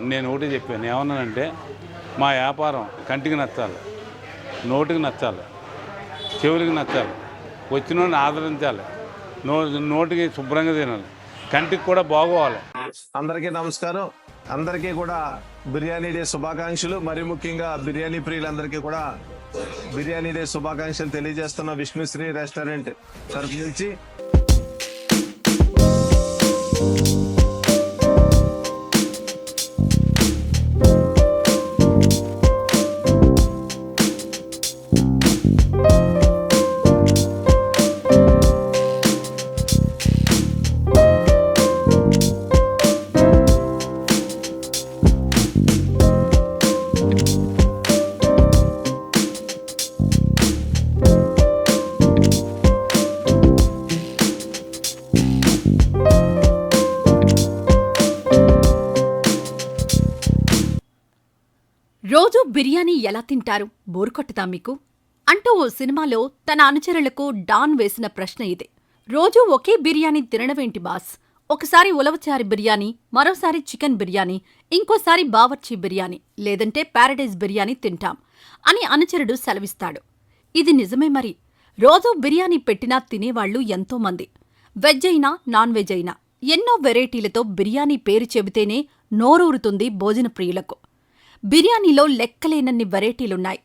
నేను ఒకటి చెప్పాను. ఏమన్నానంటే మా వ్యాపారం కంటికి నచ్చాలి నోటికి నచ్చాలి చెవులకి నచ్చాలి వచ్చినోడిని ఆదరించాలి నో నోటికి శుభ్రంగా తినాలి కంటికి కూడా బాగోవాలి. అందరికీ నమస్కారం. అందరికీ కూడా బిర్యానీ డే శుభాకాంక్షలు. మరి ముఖ్యంగా బిర్యానీ ప్రియులందరికీ కూడా బిర్యానీ డే శుభాకాంక్షలు తెలియజేస్తున్న విష్ణుశ్రీ రెస్టారెంట్ తరఫు నుంచి బిర్యానీ ఎలా తింటారు? బోరు కొట్టదా మీకు? అంటూ ఓ సినిమాలో తన అనుచరులకు డాన్ వేసిన ప్రశ్న ఇదే. రోజూ ఒకే బిర్యానీ తినడమేంటి బాస్? ఒకసారి ఉలవచారి బిర్యానీ మరోసారి చికెన్ బిర్యానీ ఇంకోసారి బావర్చి బిర్యానీ లేదంటే ప్యారడైజ్ బిర్యానీ తింటాం అని అనుచరుడు సెలవిస్తాడు. ఇది నిజమే మరి. రోజూ బిర్యానీ పెట్టినా తినేవాళ్ళు ఎంతోమంది వెజ్ అయినా నాన్ వెజ్ అయినా ఎన్నో వెరైటీలతో బిర్యానీ పేరు చెబితేనే నోరూరుతుంది భోజన ప్రియులకు బిర్యానీలో లెక్కలేనన్ని వెరైటీలున్నాయి.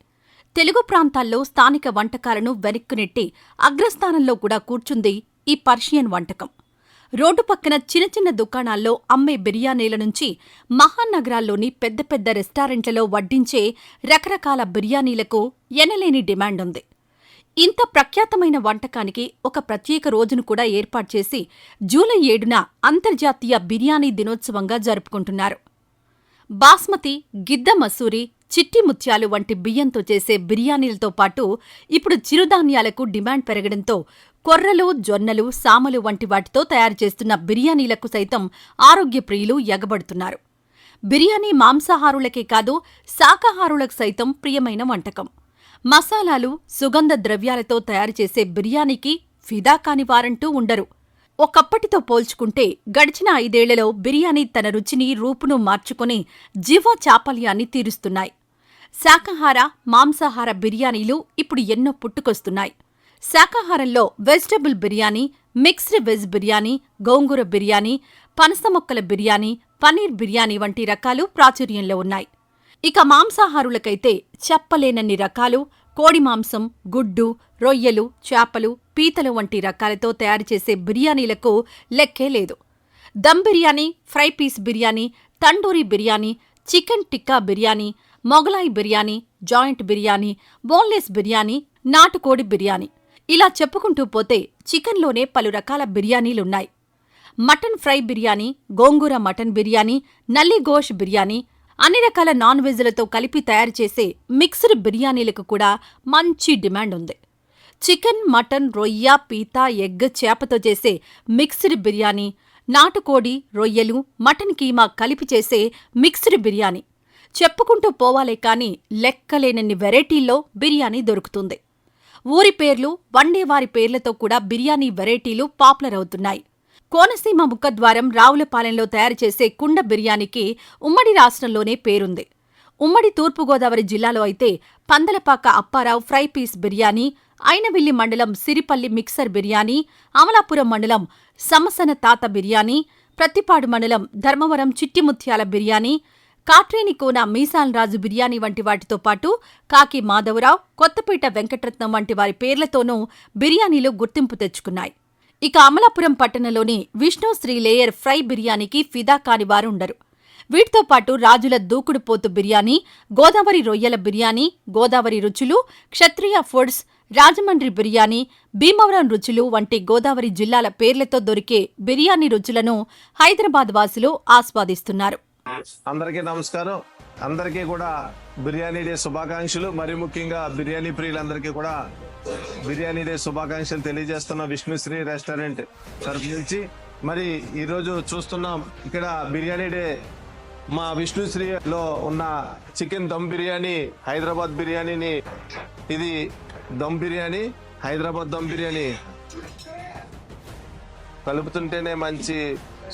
తెలుగు ప్రాంతాల్లో స్థానిక వంటకాలను వెనక్కునెట్టి అగ్రస్థానంలో కూడా కూర్చుంది ఈ పర్షియన్ వంటకం. రోడ్డు పక్కన చిన్న చిన్న దుకాణాల్లో అమ్మే బిర్యానీల నుంచి మహానగరాల్లోని పెద్ద పెద్ద రెస్టారెంట్లలో వడ్డించే రకరకాల బిర్యానీలకు ఎనలేని డిమాండ్ ఉంది ఇంత ప్రఖ్యాతమైన వంటకానికి ఒక ప్రత్యేక రోజును కూడా ఏర్పాటు చేసి జూలై ఏడున అంతర్జాతీయ బిర్యానీ దినోత్సవంగా జరుపుకుంటున్నారు. బాస్మతి గిద్ద మసూరి చిట్టి ముత్యాలు వంటి బియ్యంతో చేసే బిర్యానీలతో పాటు ఇప్పుడు చిరుధాన్యాలకు డిమాండ్ పెరగడంతో కొర్రలు జొన్నలు సామలు వంటి వాటితో తయారు చేస్తున్న బిర్యానీలకు సైతం ఆరోగ్య ప్రియులు ఎగబడుతున్నారు. బిర్యానీ మాంసాహారులకే కాదు శాకాహారులకు సైతం ప్రియమైన వంటకం. మసాలాలు సుగంధ ద్రవ్యాలతో తయారు చేసే బిర్యానీకి ఫిదా కాని వారంటూ ఉండరు. ఒకప్పటితో పోల్చుకుంటే గడిచిన ఐదేళ్ళలో బిర్యానీ తన రుచిని రూపును మార్చుకుని జీవ చాపల్యాన్ని తీరుస్తున్నాయి. శాకాహార మాంసాహార బిర్యానీలు ఇప్పుడు ఎన్నో పుట్టుకొస్తున్నాయి. శాకాహారంలో vegetable biryani mixed veg biryani గోంగూర బిర్యానీ పనస మొక్కల బిర్యానీ పనీర్ బిర్యానీ వంటి రకాలు ప్రాచుర్యంలో ఉన్నాయి. ఇక మాంసాహారులకైతే చెప్పలేనన్ని రకాలు కోడి మాంసం గుడ్డు రొయ్యలు చేపలు పీతలు వంటి రకాలతో తయారు చేసే బిర్యానీలకు లెక్కే లేదు. Dum biryani fry piece biryani tandoori biryani chicken tikka biryani Mughlai biryani joint biryani boneless biryani నాటుకోడి బిర్యానీ. ఇలా చెప్పుకుంటూ పోతే చికెన్లోనే పలు రకాల బిర్యానీలున్నాయి. మటన్ ఫ్రై బిర్యానీ గోంగూర మటన్ బిర్యానీ నల్లి గోష్ బిర్యానీ అన్ని రకాల నాన్ వెజ్లతో కలిపి తయారు చేసే మిక్స్డ్ బిర్యానీలకు కూడా మంచి డిమాండ్ ఉంది. చికెన్ మటన్ రొయ్య పీత ఎగ్ చేపతో చేసే మిక్స్డ్ బిర్యానీ నాటుకోడి రొయ్యలు మటన్ కీమా కలిపి చేసే మిక్స్డ్ బిర్యానీ. చెప్పుకుంటూ పోవాలే కాని లెక్కలేనన్ని వెరైటీల్లో బిర్యానీ దొరుకుతుంది. ఊరి పేర్లు వండేవారి పేర్లతో కూడా బిర్యానీ వెరైటీలు పాపులర్ అవుతున్నాయి. కోనసీమ ముఖద్వారం రావులపాలెంలో తయారు చేసే కుండ బిర్యానీకి ఉమ్మడి రాష్ట్రంలోనే పేరుంది. ఉమ్మడి తూర్పుగోదావరి జిల్లాలో అయితే పందలపాక అప్పారావు ఫ్రై పీస్ బిర్యానీ ఐనవిల్లి మండలం సిరిపల్లి మిక్సర్ బిర్యానీ అమలాపురం మండలం సమసన తాత బిర్యానీ ప్రత్తిపాడు మండలం ధర్మవరం చిట్టిముత్యాల బిర్యానీ కాట్రేనికోన మీసాల్రాజు బిర్యానీ వంటి వాటితో పాటు కాకి మాధవరావు కొత్తపేట వెంకటరత్నం వంటి వారి పేర్లతోనూ బిర్యానీలు గుర్తింపు తెచ్చుకున్నాయి. ఇక అమలాపురం పట్టణంలోని విష్ణు శ్రీ లేయర్ ఫ్రై బిర్యానీకి ఫిదా కాని వారుండరు. వీటితో పాటు రాజుల దూకుడు పోతు బిర్యానీ గోదావరి రొయ్యల బిర్యానీ గోదావరి రుచులు క్షత్రియ ఫుడ్స్ రాజమండ్రి బిర్యానీ భీమవరం రుచులు వంటి గోదావరి జిల్లాల పేర్లతో దొరికే బిర్యానీ రుచులను హైదరాబాద్ వాసులు ఆస్వాదిస్తున్నారు. అందరికీ నమస్కారం. అందరికీ కూడా బిర్యానీ డే శుభాకాంక్షలు. మరి ముఖ్యంగా బిర్యానీ ప్రియులందరికీ కూడా బిర్యానీ డే శుభాకాంక్షలు తెలియజేస్తున్న విష్ణుశ్రీ రెస్టారెంట్ తరఫు నుంచి. మరి ఈరోజు చూస్తున్నాం ఇక్కడ బిర్యానీ డే మా విష్ణుశ్రీలో ఉన్న చికెన్ దమ్ బిర్యానీ హైదరాబాద్ బిర్యానీని ఇది దమ్ బిర్యానీ హైదరాబాద్ దమ్ బిర్యానీ. కలుపుతుంటేనే మంచి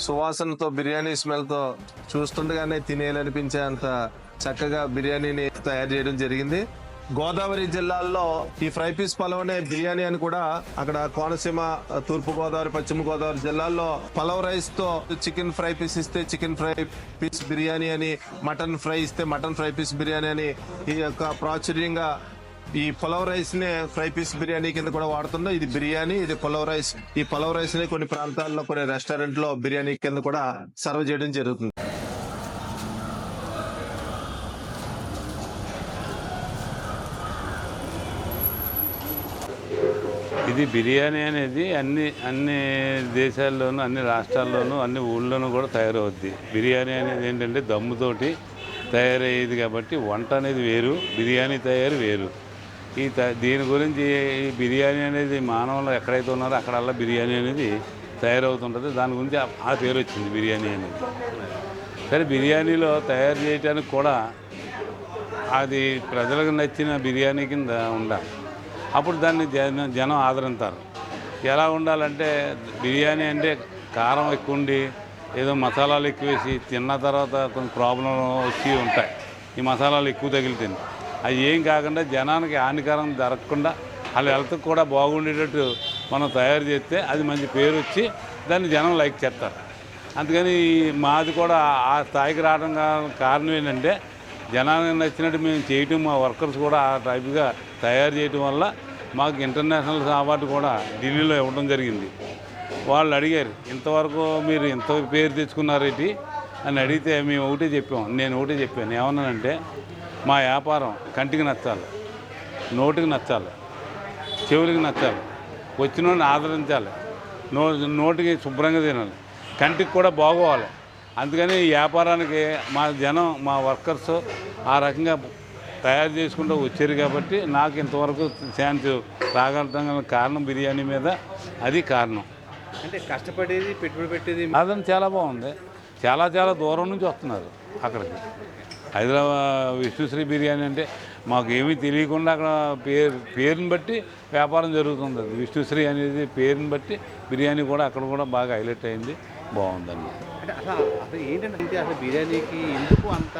సువాసనతో బిర్యానీ స్మెల్తో చూస్తుండగానే తినేయాలనిపించే అంత చక్కగా బిర్యానీని తయారు చేయడం జరిగింది. గోదావరి జిల్లాల్లో ఈ ఫ్రై పీస్ పలవనే బిర్యానీ అని కూడా అక్కడ కోనసీమ తూర్పు గోదావరి పశ్చిమ గోదావరి జిల్లాల్లో పలవ్ రైస్తో చికెన్ ఫ్రై పీస్ ఇస్తే చికెన్ ఫ్రై పీస్ బిర్యానీ అని మటన్ ఫ్రై ఇస్తే మటన్ ఫ్రై పీస్ బిర్యానీ అని ఈ యొక్క ప్రాచుర్యంగా ఈ పులవ్ రైస్ని ఫ్రై పీస్ బిర్యానీ కింద కూడా వాడుతున్నాం ఇది బిర్యానీ ఇది పులవ్ రైస్. ఈ పులవ్ రైస్ని కొన్ని ప్రాంతాల్లో కొన్ని రెస్టారెంట్లో బిర్యానీ కింద కూడా సర్వ్ చేయడం జరుగుతుంది. ఇది బిర్యానీ అనేది అన్ని అన్ని దేశాల్లోనూ అన్ని రాష్ట్రాల్లోనూ అన్ని ఊళ్ళోనూ కూడా తయారవుద్ది. బిర్యానీ అనేది ఏంటంటే దమ్ముతోటి తయారయ్యేది కాబట్టి వంట అనేది వేరు బిర్యానీ తయారు వేరు. ఈ త- దీని గురించి ఈ బిర్యానీ అనేది మానవులు ఎక్కడైతే ఉన్నారో అక్కడల్లా బిర్యానీ అనేది తయారవుతుంటుంది. దాని గురించి ఆ- ఆ పేరు వచ్చింది బిర్యానీ అనేది. సరే బిర్యానీలో తయారు చేయడానికి కూడా అది ప్రజలకు నచ్చిన బిర్యానీ కింద ఉండాలి. అప్పుడు దాన్ని జన జనం ఆదరింతారు. ఎలా ఉండాలంటే బిర్యానీ అంటే కారం ఎక్కువ ఉండి ఏదో మసాలాలు ఎక్కువ వేసి తిన్న తర్వాత కొన్ని ప్రాబ్లం వచ్చి ఉంటాయి. ఈ మసాలాలు ఎక్కువ తగిలితే అవి ఏం కాకుండా జనానికి హానికరం జరగకుండా వాళ్ళ హెల్త్ కూడా బాగుండేటట్టు మనం తయారు చేస్తే అది మంచి పేరు వచ్చి దాన్ని జనం లైక్ చేస్తారు. అందుకని మాది కూడా ఆ స్థాయికి రావడం కారణం ఏంటంటే జనానికి నచ్చినట్టు మేము చేయటం మా వర్కర్స్ కూడా ఆ టైప్గా తయారు చేయటం వల్ల మాకు ఇంటర్నేషనల్ అవార్డు కూడా ఢిల్లీలో ఇవ్వడం జరిగింది. వాళ్ళు అడిగారు ఇంతవరకు మీరు ఇంత పేరు తెచ్చుకున్నారేంటి? అని అడిగితే మేము ఒకటే చెప్పాం నేను ఒకటే చెప్పాను. ఏమన్నానంటే మా వ్యాపారం కంటికి నచ్చాలి నోటికి నచ్చాలి చెవులకి నచ్చాలి వచ్చిన వాడిని ఆదరించాలి నో నోటికి శుభ్రంగా తినాలి కంటికి కూడా బాగోవాలి. అందుకని ఈ వ్యాపారానికి మా జనం మా వర్కర్స్ ఆ రకంగా తయారు చేసుకుంటూ వచ్చారు కాబట్టి నాకు ఇంతవరకు శాంతి రాగలటం గల కారణం బిర్యానీ మీద అది కారణం. అంటే కష్టపడేది పెట్టుబడి పెట్టేది అదని చాలా బాగుంది. చాలా చాలా దూరం నుంచి వస్తున్నారు అక్కడికి. హైదరాబాద్ విష్ణుశ్రీ బిర్యానీ అంటే మాకు ఏమీ తెలియకుండా అక్కడ పేరు పేరుని బట్టి వ్యాపారం జరుగుతుంది. అది విష్ణుశ్రీ అనేది పేరుని బట్టి బిర్యానీ కూడా అక్కడ కూడా బాగా హైలైట్ అయింది. బాగుందండి. ఏంటంటే అసలు బిర్యానీకి ఎందుకు అంత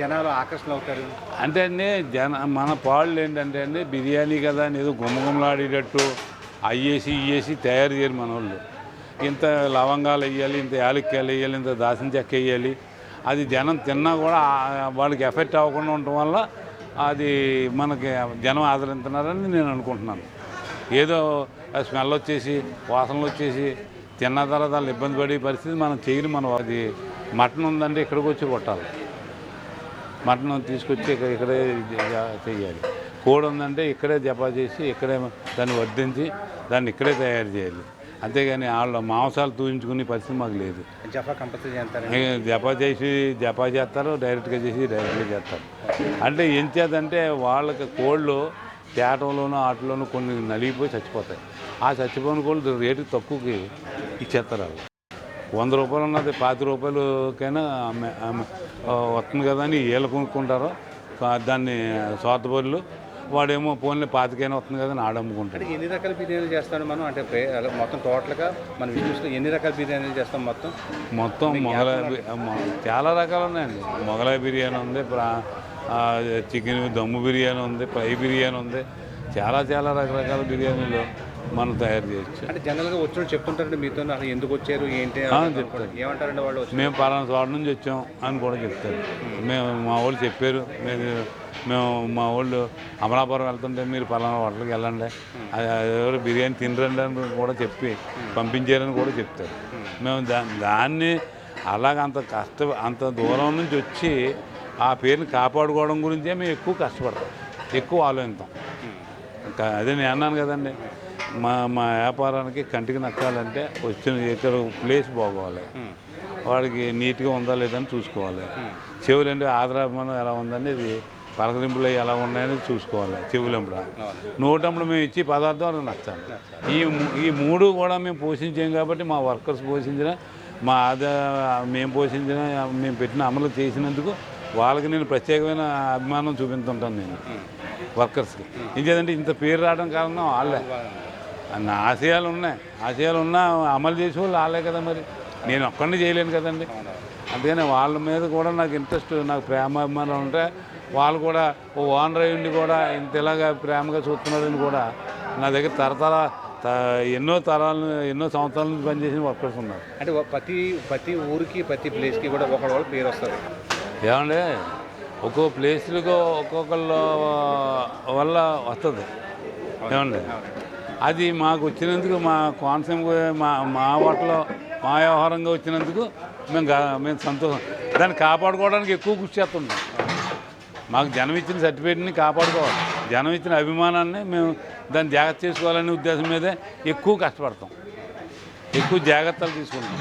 జనాలు ఆకర్షణ అవుతారు? అంటే అండి జన మన పాళ్ళు ఏంటంటే అండి బిర్యానీ కదా అని ఏదో గుమ్మగుమ్మలాడేటట్టు అయ్యేసి ఇయ్యేసి తయారు చేయరు మన వాళ్ళు ఇంత లవంగాలు వేయాలి ఇంత యాలక్కాయలు వేయాలి ఇంత దాసిన చెక్క వేయాలి అది జనం తిన్నా కూడా వాళ్ళకి ఎఫెక్ట్ అవ్వకుండా ఉండటం వల్ల అది మనకి జనం ఆదరిస్తున్నారని నేను అనుకుంటున్నాను. ఏదో స్మెల్ వచ్చేసి వాసనలు వచ్చేసి తిన్న తర్వాత వాళ్ళు ఇబ్బంది పడే పరిస్థితి మనం చేయని మనం అది మటన్ ఉందంటే ఇక్కడికి వచ్చి కొట్టాలి. మటన్ తీసుకొచ్చి ఇక్కడ ఇక్కడే చేయాలి. కోడి ఉందంటే ఇక్కడే జపా చేసి ఇక్కడే దాన్ని వడ్డించి దాన్ని ఇక్కడే తయారు చేయాలి. అంతేగాని వాళ్ళ మాంసాలు తూయించుకునే పరిస్థితి మాకు లేదు. జఫా కంపల్సరీ చేస్తారు జపా చేసి జపా చేస్తారు డైరెక్ట్గా చేసి డైరెక్ట్గా చేస్తారు. అంటే ఏం చేద్దంటే వాళ్ళకి కోళ్ళు తేటంలోనూ ఆటలోనూ కొన్ని నలిగిపోయి చచ్చిపోతాయి. ఆ చచ్చిపోయిన కోళ్ళు రేటు తక్కువకి ఇచ్చేస్తారు వాళ్ళు. వంద రూపాయలు ఉన్నది పాతి రూపాయలకైనా వస్తుంది కదా అని ఏళ్ళు కొనుక్కుంటారు దాన్ని స్వార్థపరులు వాడేమో ఫోన్లే పాతికైనా వస్తుంది కదా అని ఆడమ్ముకుంటాడు ఎన్ని రకాల బిర్యానీలు చేస్తాను మనం? అంటే మొత్తం టోటల్గా మన విజువల్స్లో ఎన్ని రకాల బిర్యానీలు చేస్తాం మొత్తం? మొత్తం మొగలాయి చాలా రకాలు ఉన్నాయండి. మొగలాయి బిర్యానీ ఉంది చికెన్ దమ్ము బిర్యానీ ఉంది ఫ్రై బిర్యానీ ఉంది. చాలా చాలా రకరకాల బిర్యానీలు. మనం తయారు చేయొచ్చు. అంటే జనరల్గా వచ్చిన చెప్తుంటారండి మీతో అసలు ఎందుకు వచ్చారు? ఏంటి? చెప్తారు. ఏమంటారండి వాళ్ళు మేము పలానా చోట నుంచి వచ్చాం అని కూడా చెప్తారు. మేము మా వాళ్ళు చెప్పారు మేము మేము మా వాళ్ళు అమలాపురం వెళ్తుంటే మీరు పలానా హోటల్కి వెళ్ళండి. అది ఎవరు బిర్యానీ తినరండి అని కూడా చెప్పి పంపించారని కూడా చెప్తారు. మేము దా దాన్ని అలాగ అంత కష్ట అంత దూరం నుంచి వచ్చి ఆ పేరుని కాపాడుకోవడం గురించే మేము ఎక్కువ కష్టపడతాం. ఎక్కువ ఆలోచిస్తాం. అదే నేను అన్నాను కదండి. మా మా వ్యాపారానికి కంటికి నచ్చాలంటే వచ్చిన ఇక్కడ ప్లేస్ బాగోవాలి. వాడికి నీట్గా ఉందా లేదని చూసుకోవాలి. చెవులంటే ఆదరాభిమానం ఎలా ఉందని ఇది పలకరింపులు ఎలా ఉన్నాయని చూసుకోవాలి చెవులంపుల నోటంపుడు మేము ఇచ్చి పదార్థం నచ్చాలి. ఈ ఈ మూడు కూడా మేము పోషించాం కాబట్టి మా వర్కర్స్ పోషించిన మా ఆదా మేము పోషించిన మేము పెట్టిన అమలు చేసినందుకు వాళ్ళకి నేను ప్రత్యేకమైన అభిమానం చూపించుంటాను నేను వర్కర్స్కి. ఇంకేదంటే ఇంత పేరు రావడం కారణం వాళ్ళే. అన్న ఆశయాలు ఉన్నాయి. ఆశయాలు ఉన్నా అమలు చేసే వాళ్ళు కదా మరి. నేను ఒక్కడిని చేయలేను కదండి. అందుకని వాళ్ళ మీద కూడా నాకు ఇంట్రెస్ట్ నాకు ప్రేమ అభిమానం ఉంటే వాళ్ళు కూడా ఓ ఓనర్ అయ్యి ఉండి కూడా ఇంత ఇలాగా ప్రేమగా చూస్తున్నారని కూడా నా దగ్గర తరతర త- ఎన్నో తరాలు ఎన్నో సంవత్సరాల నుంచి పనిచేసిన వర్కర్స్ ఉన్నారు. అంటే ప్రతి ప్రతి ఊరికి ప్రతి ప్లేస్కి కూడా ఒకళ్ళ పేరు వస్తుంది. ఏమండి? ఒక్కో ప్లేస్లకు ఒక్కొక్కళ్ళ వల్ల వస్తుంది. ఏమండి? అది మాకు వచ్చినందుకు మా కోనసీమ మా మా వాటిలో మా వ్యవహారంగా వచ్చినందుకు మేము మేము సంతోషం. దాన్ని కాపాడుకోవడానికి ఎక్కువ కృషి చేస్తున్నాం. మాకు జనం ఇచ్చిన సర్టిఫికేట్ని కాపాడుకోవాలి. జనం ఇచ్చిన అభిమానాన్ని మేము దాన్ని జాగ్రత్త చేసుకోవాలనే ఉద్దేశం మీదే ఎక్కువ కష్టపడతాం. ఎక్కువ జాగ్రత్తలు తీసుకుంటాం